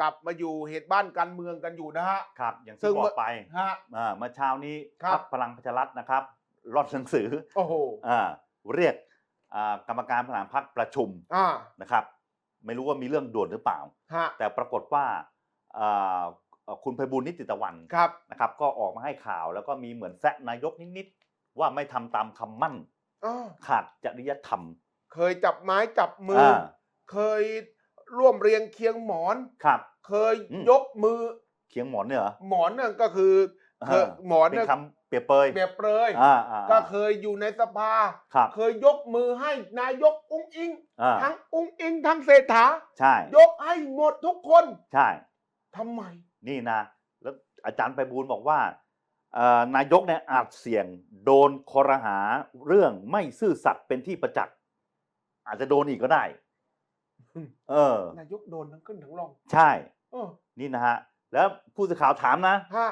กลับมาอยู่เหตุบ้านการเมืองกันอยู่นะฮะ ครับ อย่างซึ่ที่ง บอเมื่กอไปฮะ อ่าเมื่อเช้านี้ครับพรรคพลังประชารัฐนะครับร่อนหนังสือโอ้โหอ่าเรียกอ่ากรรมการบริหารพรรคประชุมอ่านะครับ ไม่รู้ว่ามีเรื่องด่วนหรือเปล่า ฮะแต่ปรากฏว่าอ่าเอ่อคุณไพบูลย์นิติตะวันครับนะครับ ก็ออกมาให้ข่าวแล้วก็มีเหมือนแซะนายกนิดๆว่าไม่ทำตามคำมั่น อ้อขาดจริยธรรมเคยจับไม้จับมืออาเคย ร่วมเรียงเคียงหมอน ครับ เคยอืม ยกมือเคียงหมอนเนี่ยเหรอหมอนนั่นก็คือเคยอ่าหมอนเป็นเนี่ยคำเปรียบเปรยเปรียบเปรยอ่าอ่าก็เคยอยู่ในสภา ครับเคยยกมือให้นายกอุ้งอิง อ่าทั้งอุ้งอิงทั้งเศรษฐา ใช่ยกให้หมดทุกคนใช่ ทำไม นี่นะ แล้วอาจารย์ไพบูลย์บอกว่าเอ่อนายกเนี่ยอาจเสี่ยงโดนคอรหาเรื่องไม่ซื่อสัตย์เป็นที่ประจักษ์อาจจะโดนอีกก็ได้อืม เออ นายกโดนทั้งขึ้นทั้งลงใช่ เออนี่นะฮะ แล้วผู้สื่อข่าวถามนะ ฮะ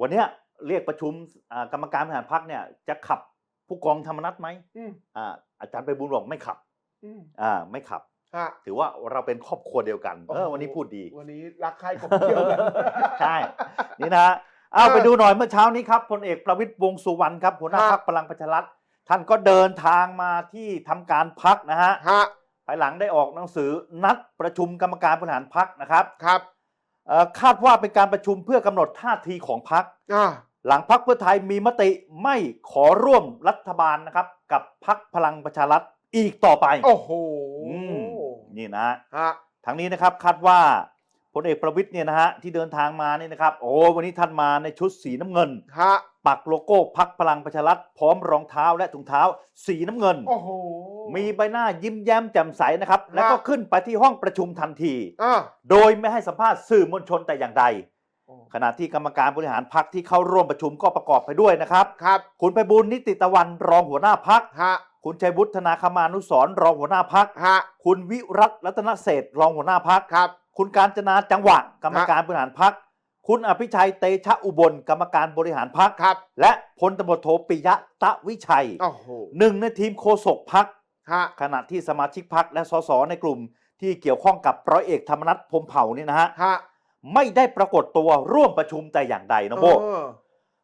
วันเนี้ยเรียกประชุมอ่ากรรมการบริหารพรรคเนี่ยจะขับผู้กองธรรมนัฐไหมอืมอ่าอาจารย์ไพบูลย์บอกไม่ขับอืมอ่าไม่ขับ ฮะ ถือว่าเราเป็นครอบครัวเดียวกันเออวันนี้พูดดี วันนี้รักใครกบเที่ยวกัน ใช่ นี่นะฮะเอาเออไปดูหน่อยเมื่อเช้านี้ครับพลเอกประวิตรวงษ์สุวรรณครับหัวหน้าฮะพักพลังประชารัฐท่านก็เดินทางมาที่ทำการพักนะฮะ ฮะ ภายหลังได้ออกหนังสือนัดประชุมกรรมการบริหารพักนะครับครับเอ่อคาดว่าเป็นการประชุมเพื่อกำหนดท่าทีของพักอ่าหลังพักเพื่อไทยมีมติไม่ขอร่วมรัฐบาลนะครับ กับพักพลังประชารัฐอีกต่อไป โอ้โหอืมนี่นะฮะฮะทั้งนี้นะครับคาดว่า พลเอกประวิตยเนี่ยนะฮะที่เดินทางมาเนี่ยนะครับโอ้วันนี้ท่านมาในชุดสีน้ำเงิน ฮะปักโลโก้พักพลังประชารัฐพร้อมรองเท้าและถุงเท้าสีน้ำเงิน โอ้โห มีใบหน้ายิ้มแย้มแจ่มใสนะครับฮะแล้วก็ขึ้นไปที่ห้องประชุมทันที อ่าโดยไม่ให้สัมภาษณ์สื่อมวลชนแต่อย่างใดโอ้ขณะที่กรรมการบริหารพักที่เข้าร่วมประชุมก็ประกอบไปด้วยนะครับ ครับคุณไพบูลย์นิติตะวันรองหัวหน้าพัก ฮะคุณชัยวุฒนาคมานุสรณ์รองหัวหน้าพัก ฮะคุณวิรัตรัตนเศรษฐ์รองหัวหน้าพัก ครับ คุณการจนาจังหวะกรรมการบริหารพัก คุณอภิชัยเตชะอุบล กรรมการบริหารพักครับ และพลตำรวจโทปิยะตะวิชัยโอ้โหหนึ่งในทีมโฆษกพัก ฮะขณะที่สมาชิกพักและสสในกลุ่มที่เกี่ยวข้องกับร้อยเอกธรรมนัฐพรหมเผ่านี่นะฮะฮะไม่ได้ปรากฏตัวร่วมประชุมแต่อย่างใดนะโบ เออ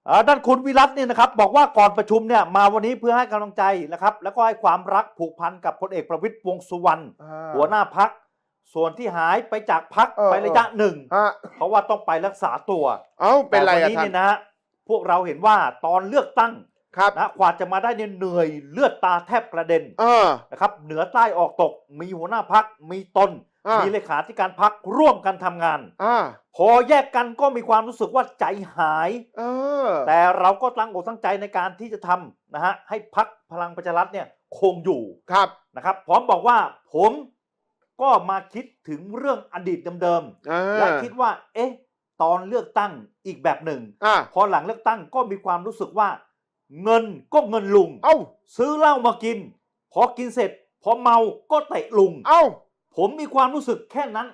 อ่าด้านคุณวิรัตเนี่ยนะครับบอกว่าก่อนประชุมเนี่ยมาวันนี้เพื่อให้กำลังใจนะครับแล้วก็ให้ความรักผูกพันกับพลเอกประวิตยวงษ์สุวรรณอ่าหัวหน้าพัก ส่วนที่หายไปจากพักเออ ไประยะหนึ่ง ฮะเพราะว่าต้องไปรักษาตัวเอ้าเป็นไรแต่วัอะนี้ท่านเนี่ยนะฮะพวกเราเห็นว่าตอนเลือกตั้งครับนะกว่าจะมาได้เนี่ยเหนื่อยเลือดตาแทบกระเด็นเออนะครับเหนือใต้ออกตกมีหัวหน้าพักมีตน อ่ามีมีเลขาธิการพักร่วมกันทำงาน อ่าพอแยกกันก็มีความรู้สึกว่าใจหาย เออแต่เราก็ตั้งอกตั้งใจในการที่จะทำนะฮะให้พักพลังประชารัฐเนี่ยคงอยู่ครับนะครับพร้อมบอกว่าผม ก็มาคิดถึงเรื่องอดีตเดิมอ่าๆและคิดว่า เอ๊ะ ตอนเลือกตั้งอีกแบบหนึ่งอ่าพอหลังเลือกตั้งก็มีความรู้สึกว่า เงินก็เงินลุง เอ้า ซื้อเหล้ามากิน พอกินเสร็จ พอเมาก็เตะลุง เอ้า ผมมีความรู้สึกแค่นั้น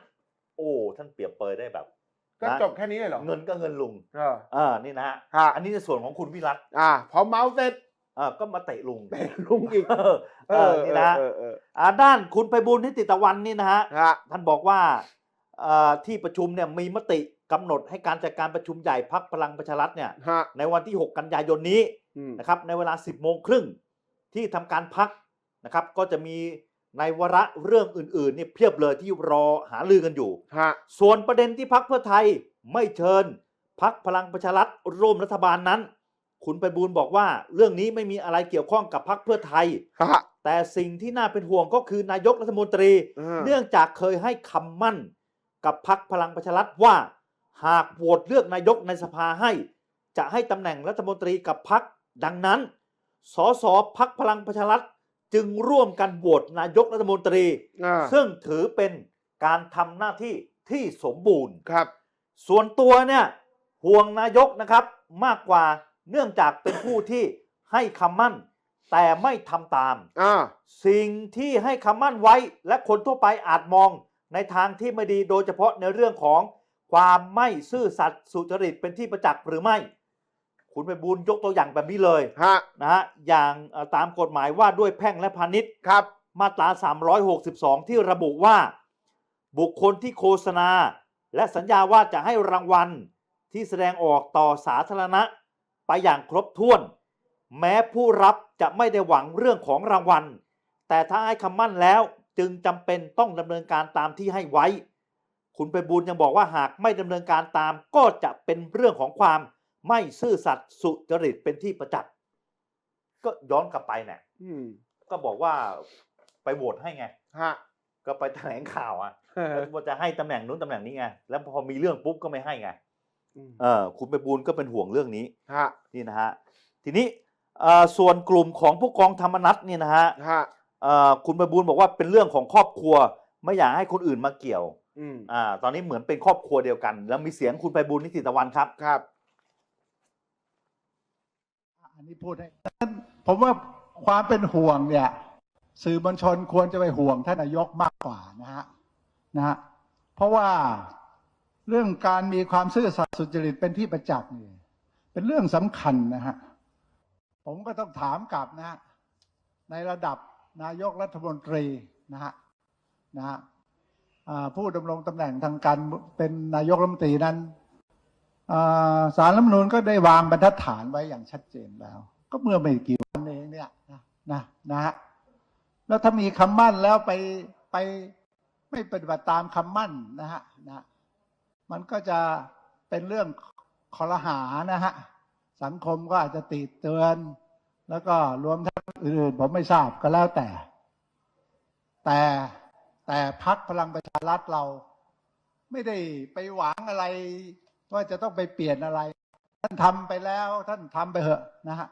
โอ้ท่านเปรียบเปรยได้แบบก็นะจบแค่นี้เลยเหรอ เงินก็เงินลุง เอออ่านี่นะฮะฮะ อันนี้ในส่วนของคุณวิรัตอ่า พอเมาเสร็จ อ่าก็มาเตะลุงเตะลุงอีกเออเออนี่นะฮะเออเอออ่าด้านคุณไพบูลย์นิติตะวันนี่นะฮะเออฮะท่านบอกว่าเอ่อที่ประชุมเนี่ยมีมติกำหนดให้การจัดการประชุมใหญ่พักพลังประชารัฐเนี่ย ฮะในวันที่ 6 กันยายนนี้อืมนะครับ ในเวลา 10 โมงครึ่งที่ทำการพักนะครับ ก็จะมีในวาระเรื่องอื่นๆเนี่ยเพียบเลยที่รอหาลือกันอยู่ ฮะส่วนประเด็นที่พักเพื่อไทยไม่เชิญพักพลังประชารัฐร่วมรัฐบาลนั้น คุณไปบูลย์บอกว่าเรื่องนี้ไม่มีอะไรเกี่ยวข้องกับพักเพื่อไทย ฮะ แต่สิ่งที่น่าเป็นห่วงก็คือนายกรัฐมนตรีาเนื่องจากเคยให้คำมั่น กับพักพลังประชารัฐว่า หากโหวตเลือกนายกในสภาให้ จะให้ตำแหน่งรัฐมนตรีกับพักดังนั้น สสพักพลังประชารัฐจึงร่วมกันโหวตนายกรัฐมนตรี อ่าซึ่งถือเป็นการทำหน้าที่ที่สมบูรณ์ ครับ ส่วนตัวเนี่ยห่วงนายกนะครับมากกว่า เนื่องจากเป็นผู้ที่ให้คำมั่น แต่ไม่ทำตาม อ่าสิ่งที่ให้คำมั่นไว้และคนทั่วไปอาจมองในทางที่ไม่ดีโดยเฉพาะในเรื่องของความไม่ซื่อสัตย์สุจริตเป็นที่ประจักษ์หรือไม่ คุณไปบูลย์ยกตัวอย่างแบบนี้เลยฮะนะฮะอย่างเอ่อตามกฎหมายว่าด้วยแพ่งและพาณิชย์ ครับ มาตรา 362 ที่ระบุว่า บุคคลที่โฆษณา และสัญญาว่าจะให้รางวัลที่แสดงออกต่อสาธารณะ ไปอย่างครบถ้วน แม้ผู้รับจะไม่ได้หวังเรื่องของรางวัล แต่ถ้าให้คำมั่นแล้วจึงจำเป็นต้องดำเนินการตามที่ให้ไว้ คุณไปบูลย์ยังบอกว่าหากไม่ดำเนินการตามก็จะเป็นเรื่องของความไม่ซื่อสัตย์สุจริตเป็นที่ประจักษ์ก็ย้อนกลับไปเนี่ยอืมก็บอกว่าไปโหวตให้ไง ฮะ ก็ไปแถลงข่าวอะ ว่าจะให้ตำแหน่งนู้นตำแหน่งนี้ไง แล้วพอมีเรื่องปุ๊บก็ไม่ให้ไงอืม เออคุณไปบูลย์ก็เป็นห่วงเรื่องนี้ฮะนี่นะฮะทีนี้เอ่อส่วนกลุ่มของผู้กองธรรมนัฐเนี่ยนะฮะฮะเอ่อคุณไปบูลย์บอกว่าเป็นเรื่องของครอบครัว ไม่อยากให้คนอื่นมาเกี่ยวอืมอ่า ตอนนี้เหมือนเป็นครอบครัวเดียวกัน แล้วมีเสียงคุณไปบูลย์นิติตะวันครับครับ อันนี้พูดให้ฉะนั้นผมว่าความเป็นห่วงเนี่ย สื่อมวลชนควรจะไปห่วงท่านนายกมากกว่านะฮะนะฮะเพราะว่า เรื่องการมีความซื่อสัตย์สุจริตเป็นที่ประจักษ์นี่เป็นเรื่องสำคัญนะฮะผมก็ต้องถามกลับนะฮะในระดับนายกรัฐมนตรีนะฮะนะฮะผู้ดำรงตำแหน่งทางการเป็นนายกรัฐมนตรีนั้นสารรัฐมนูญก็ได้วางบรรทัดฐานไว้อย่างชัดเจนแล้ว ก็เมื่อไม่กี่วันเองเนี่ยนะนะนะฮะแล้วถ้ามีคำมั่นแล้วไปไปไม่ปฏิบัติตามคำมั่นนะฮะนะ มันก็จะเป็นเรื่องคอรหานะฮะ สังคมก็อาจจะติเตือน แล้วก็รวมทั้งอื่นๆผมไม่ทราบก็แล้วแต่ แต่แต่พักพลังประชารัฐเรา ไม่ได้ไปหวังอะไร ว่าจะต้องไปเปลี่ยนอะไร ท่านทำไปแล้วท่านทำไปเถอะนะฮะ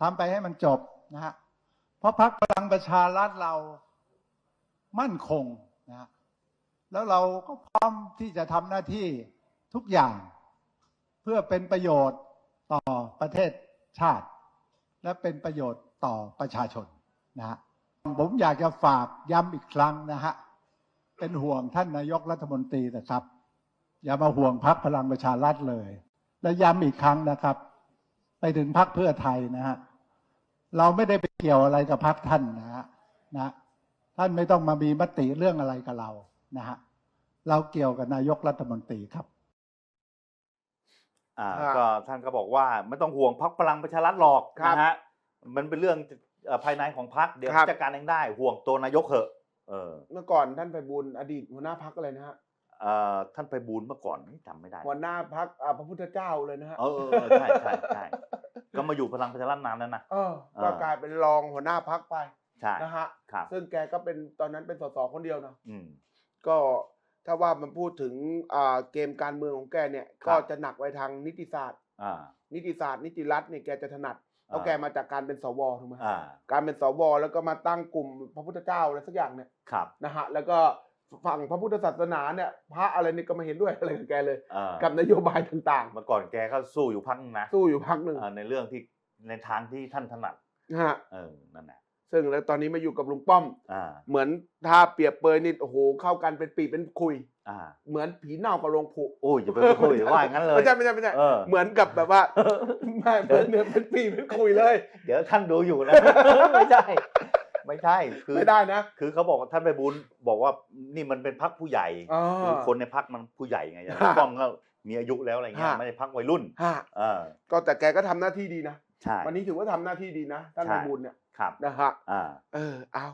ทำไปให้มันจบนะฮะเพราะพรรคพลังประชารัฐเรามั่นคงนะฮะ แล้วเราก็พร้อมที่จะทำหน้าที่ทุกอย่าง เพื่อเป็นประโยชน์ต่อประเทศชาติ และเป็นประโยชน์ต่อประชาชนนะฮะผมอยากจะฝากย้ำอีกครั้งนะฮะเป็นห่วงท่านนายกรัฐมนตรีนะครับ อย่ามาห่วงพักพลังประชารัฐเลย และย้ำอีกครั้งนะครับ ไปถึงพักเพื่อไทยนะฮะเราไม่ได้ไปเกี่ยวอะไรกับพักท่านนะฮะนะ ท่านไม่ต้องมามีมติเรื่องอะไรกับเรา นะฮะเราเกี่ยวกับนายกรัฐมนตรีครับ อ่าครับก็ท่านก็บอกว่าไม่ต้องห่วงพักพลังประชารัฐหรอกครับนะฮะมันเป็นเรื่องเอ่อภายในของพักเดี๋ยวครับ จัดการเองได้ห่วงตัวนายกเหอะเออเมื่อก่อนท่านไปบุญอดีตหัวหน้าพักอะไรนะฮะเอ่อท่านไปบูลย์เมื่อก่อนนี่จำไม่ได้หัวหน้าพักพระพุทธเจ้าเลยนะฮะเออเออเออใช่ใช่ใช่ก็มาอยู่พลังประชารัฐนานแล้วนะ เออเออ ก็กลายเป็นรองหัวหน้าพักไปใช่นะฮะครับซึ่งแกก็เป็นตอนนั้นเป็นสสคนเดียวนะอืม ก็ถ้าว่ามันพูดถึงอ่าเกมการเมืองของแกเนี่ยครับก็จะหนักไปทางนิติศาสตร์อ่านิติศาสตร์ นิติรัฐเนี่ยแกจะถนัดเพราะอ่าแกมาจากการเป็นสวถูกไหมอ่าการเป็นสวแล้วก็มาตั้งกลุ่มพระพุทธเจ้าอะไรสักอย่างเนี่ยครับนะฮะแล้วก็ฝั่งพระพุทธศาสนาเนี่ยพระอะไรนี่ก็ไม่เห็นด้วยอะไรกับแกเลยอ่ากับนโยบายต่างเมื่อก่อนแกก็สู้อยู่พักนึงนะๆสู้อยู่พักหนึ่งอ่าในเรื่องที่ในทางที่ท่านถนัดนะฮะเออนั่นแหละ ซึ่งแล้วตอนนี้มาอยู่กับลุงป้อม อ่าเหมือนถ้าเปรียบเปรยนี่โอ้โหเข้ากันเป็นปีเป็นคุย อ่าเหมือนผีเน่ากับโรงผุโอ้ยอย่าไปคุยว่าอย่างนั้นเลยไม่ใช่ไม่ใช่ไม่ใช่เออ เหมือนกับแบบว่า ไม่เหมือนเหมือนเป็นปีเป็นคุยเลย เดี๋ยวท่านดูอยู่นะ ไม่ใช่ ไม่ใช่คือไม่ได้นะคือเขาบอกว่าท่านไปบุญบอกว่านี่มันเป็นพักผู้ใหญ่อ๋อ คือคนในพักมันผู้ใหญ่ไงอย่างฮะป้อมก็มีอายุแล้วอะไรเงี้ยฮะ ไม่ได้พักวัยรุ่นฮะเออก็แต่แกก็ทำหน้าที่ดีนะ ใช่ วันนี้ถือว่าทำหน้าที่ดีนะท่านใช่นายบุญเนี่ยครับนะฮะอ่า เออเอา